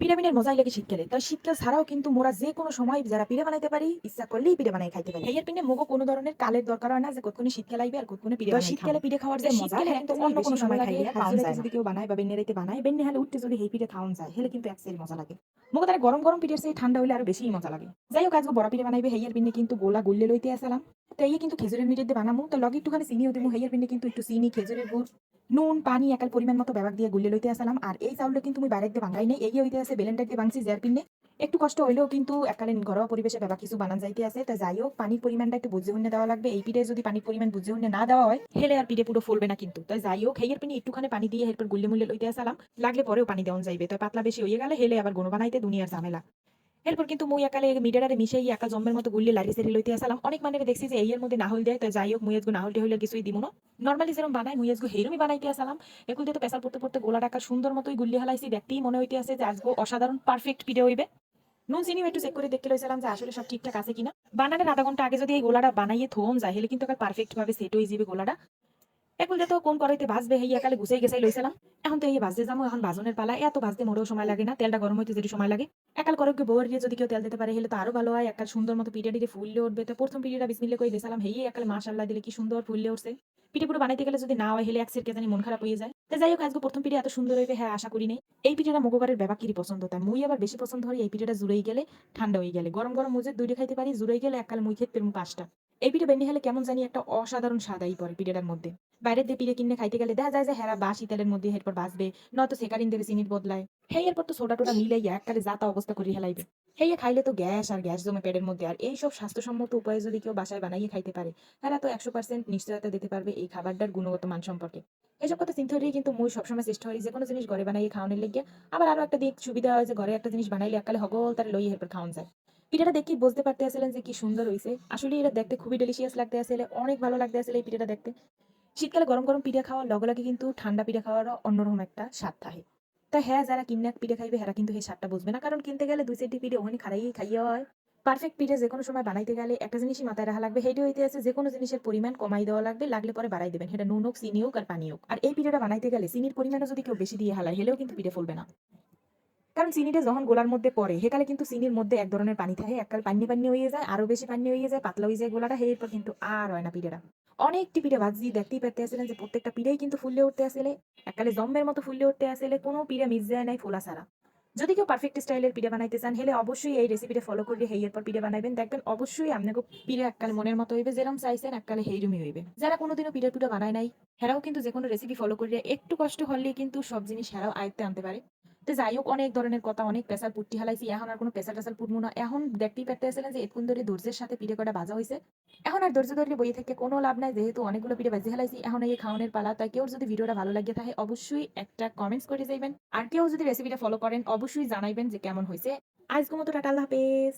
পিঠাপিনের মজাই লাগে শীতকালে। তাই শীতকাল ছাড়াও কিন্তু মোরা যে কোনো সময় যারা পিঠা বানাইতে পারি ইচ্ছা করলেই পিঠা বানাই খাইতে পারি। এর পিনে মুগো কোনো ধরনের কালের দরকার হয় না যে কতক্ষণে শীতকাল আইবে আর কতক্ষণে পিঠা বানাই শীতকালে পিঠা খাওয়ার যে মজা হ্যাঁ কিন্তু অন্য কোনো সময় খাইলে খাওয়া যায়। যদি কেউ বানায় বা বেন্নে রাইতে বানায় বেন্নে হলে উঠতে যদি এই পিঠা খাওয়ান যায়। হেলে কিন্তু এক মজা লাগে। মুগো তার গরম গরম পিঠের সেই ঠান্ডা হইলে আরও বেশি মজা লাগে। যাই হোক আজকে বড় পিঠা বানাইবে হেয়ার পিনে কিন্তু গোলা গুললে লইতে আসলাম। তো এই কিন্তু খেজুরের মিটের দিয়ে বানামু। তো লগে একটুখানি চিনিও দিমু হেয়ার পিনে কিন্তু একটু চিনি খেজুরের গুড়। নুন, পানি, একাল পরিমাণ মতো ব্যাগ দিয়ে গুলে লইতে আসলাম। আর এই চাউলটা কিন্তু মুই বাইরে দিয়ে ভাঙাই নেই। এই হইতে আছে বেলেন্ডার দিয়ে ভাঙছি জের পিনে একটু কষ্ট হইলেও কিন্তু একালে ঘরোয়া পরিবেশে ব্যাপার কিছু বানান যাইতে আছে। তা যাই হোক, পানির পরিমাণটা একটু বুঝে হুন্নে দেওয়া লাগবে। এই পিঠে যদি পানির পরিমাণ বুঝে হুন্নে না দেওয়া হয়, হেলে আর পিঠে পুরো ফুলবে না কিন্তু। তাই যাই হোক হেয়ের পিনে একটুখানি পানি দিয়ে এরপর গুল্লে মুল্লে লইতে আসলাম। লাগলে পরেও পানি দেওয়া যাইবে। তাই পাতলা বেশি হয়ে গেলে হেলে আবার গুণ বানাইতে দুনিয়ার ঝামেলা। এরপর কিন্তু মুই একালে মিডারে মিশাই একা জম্মের মতো গুল্লি লাড়ি সেরি লইতে আসলাম। অনেক মানে দেখছি যে এই এর মধ্যে নাহল দেয় তাই যাই হোক মুয়েজগু নাহল হইলে কিছুই দিব না। নর্মালি যেরকম বানাই মুয়েজগু হেরমই বানাইতে আসলাম। এগুলো তো পেশাল পড়তে পড়তে গোলা টাকা সুন্দর মতোই গুল্লি হালাইছি, দেখতেই মনে হইতে আছে যে আজকে অসাধারণ পারফেক্ট পিঠে হইবে। নুন চিনি একটু চেক করে দেখতে লইছিলাম যে আসলে সব ঠিকঠাক আছে কিনা। বানানোর আধা ঘণ্টা আগে যদি এই গোলাটা বানাইয়ে থোম যায়, হলে কিন্তু পারফেক্ট ভাবে সেট হয়ে যাবে গোলাটা। এগুলো তো কোন করাইতে ভাজবে হেই একালে গুছাই গেছাই লইছিলাম। এখন তো এই ভাজতে যাব এখন বাজনের পালা। এত ভাজতে মোড়েও সময় লাগে না, তেলটা গরম হইতে যেটি সময় লাগে। একাল করে কি বউয়ের দিয়ে যদি কেউ তেল দিতে পারে, হলে তো আরও ভালো হয়। একাল সুন্দর মতো পিঠে টিটে ফুললে উঠবে। তো প্রথম পিঠেটা বিসমিল্লে করে দিয়েছিলাম হেই একালে মাশাল্লাহ দিলে কি সুন্দর ফুললে উঠছে। পিঠে পুরো বানাইতে গেলে যদি না হয়, হেলে এক সেটকে জানি মন খারাপ হয়ে যায়। তো যাই হোক, আজকে প্রথম পিঠে এত সুন্দর হইবে হ্যাঁ আশা করি নেই। এই পিঠেটা মগবারের ব্যাপার কিরি পছন্দ তাই মুই আবার বেশি পছন্দ হয় এই পিঠেটা জুড়েই গেলে, ঠান্ডা হয়ে গেলে। গরম গরম মুজে দুইটা খাইতে পারি, জুড়েই গেলে এককাল মুই খেতে পাঁচটা। এই পিঠে বেন্ডি হলে কেমন জানি একটা অসাধারণ স্বাদাই পড়ে পিঠেটার মধ্যে। বাইরের দিয়ে পিঠে কিনে খাইতে গেলে দেখা যায় যে হেরা বা শীতেলের মধ্যে এরপর বাঁচবে, নয়তো সেকারিন দেবে, চিনির বদলায়। হেই, এরপর তো সোডা টোটা মিলাই এককালে যাতা অবস্থা করে হেলাইবে। হেয়ে খাইলে তো গ্যাস আর গ্যাস জমে পেটের মধ্যে। আর এই সব স্বাস্থ্যসম্মত উপায়ে যদি কেউ বাসায় বানাইয়ে খাইতে পারে, তারা তো একশো পার্সেন্ট নিশ্চয়তা দিতে পারবে এই খাবারটার গুণগত মান সম্পর্কে। এসব কথা চিন্তা করেই কিন্তু মুই সবসময় চেষ্টা করি যে কোনো জিনিস ঘরে বানাইয়ে খাওয়ানোর লেগে আবার আরও একটা দিক সুবিধা হয় যে ঘরে একটা জিনিস বানাইলে এককালে হগল তার লইয়ে এরপর খাওয়ান যায়। পিঠাটা দেখি বুঝতে পারতে আসলেন যে কি সুন্দর হয়েছে আসলে এটা দেখতে খুবই ডেলিশিয়াস লাগতে আসলে, অনেক ভালো লাগতে আসলে এই পিঠাটা দেখতে। শীতকালে গরম গরম পিঠা খাওয়ার লগে লগে কিন্তু ঠান্ডা পিঠা খাওয়ারও অন্যরকম একটা স্বাদ থাকে। তা হ্যাঁ যারা কিনে পিঠে খাইবে হেরা কিন্তু এই স্বাদটা বুঝবে না। কারণ কিনতে গেলে দুই চারটি পিঠে ওখানে খারাই খাইয়া হয়। পারফেক্ট পিঠে যে কোনো সময় বানাইতে গেলে একটা জিনিসই মাথায় রাখা লাগবে। হেঁটে হইতে আছে যে কোনো জিনিসের পরিমাণ কমাই দেওয়া লাগবে। লাগলে পরে বাড়াই দেবেন। সেটা নুন হোক, চিনি হোক আর পানি হোক। আর এই পিঠাটা বানাইতে গেলে চিনির পরিমাণও যদি কেউ বেশি দিয়ে হালায়, হেলেও কিন্তু পিঠে ফুলবে না। কারণ চিনিটা যখন গোলার মধ্যে পড়ে সেকালে কিন্তু চিনির মধ্যে এক ধরনের পানি থাকে। এককাল পানি পানি হয়ে যায়, আরও বেশি পানি হয়ে যায়, পাতলা হয়ে যায় গোলাটা এরপর কিন্তু আর হয় না পিঠেটা। অনেকটি পিঠে ভাজি দেখতেই পারতে আসলেন যে প্রত্যেকটা পিঠেই কিন্তু ফুললে উঠতে আসলে, এককালে জম্মের মতো ফুললে উঠতে আসলে, কোনো পিঠে মিস যায় নাই ফোলা ছাড়া। যদি কেউ পারফেক্ট স্টাইলের পিঠে বানাইতে চান হেলে অবশ্যই এই রেসিপিটা ফলো করলে হেই এরপর পিঠে বানাবেন দেখবেন অবশ্যই আপনাকে পিঠে এককাল মনের মতো হইবে যেরকম চাইছেন এককালে হেইরুমি হইবে। যারা কোনোদিনও পিঠে পিঠে বানায় নাই, হেরাও কিন্তু যে কোনো রেসিপি ফলো করলে একটু কষ্ট হলেই কিন্তু সব জিনিস হেরাও আয়ত্তে আনতে পারে। তো যাই হোক অনেক ধরনের কথা, অনেক পেশার পুট্টি হালাইছি, এখন আর কোনো প্রেসার টেসার পুটমু না। এখন দেখতেই পেতে আসলেন যে এতক্ষণ ধরে ধৈর্যের সাথে পিঠে কটা বাজা হয়েছে এখন আর ধৈর্য ধরে বই থেকে কোনো লাভ নাই, যেহেতু অনেকগুলো পিঠে বাজি হালাইছি, এখন এই খাওয়ানোর পালা। তাই কেউ যদি ভিডিওটা ভালো লাগে থাকে অবশ্যই একটা কমেন্টস করে যাইবেন। আর কেউ যদি রেসিপিটা ফলো করেন, অবশ্যই জানাইবেন যে কেমন হয়েছে আজকে মতো টাটা, আল্লাহ হাফেজ।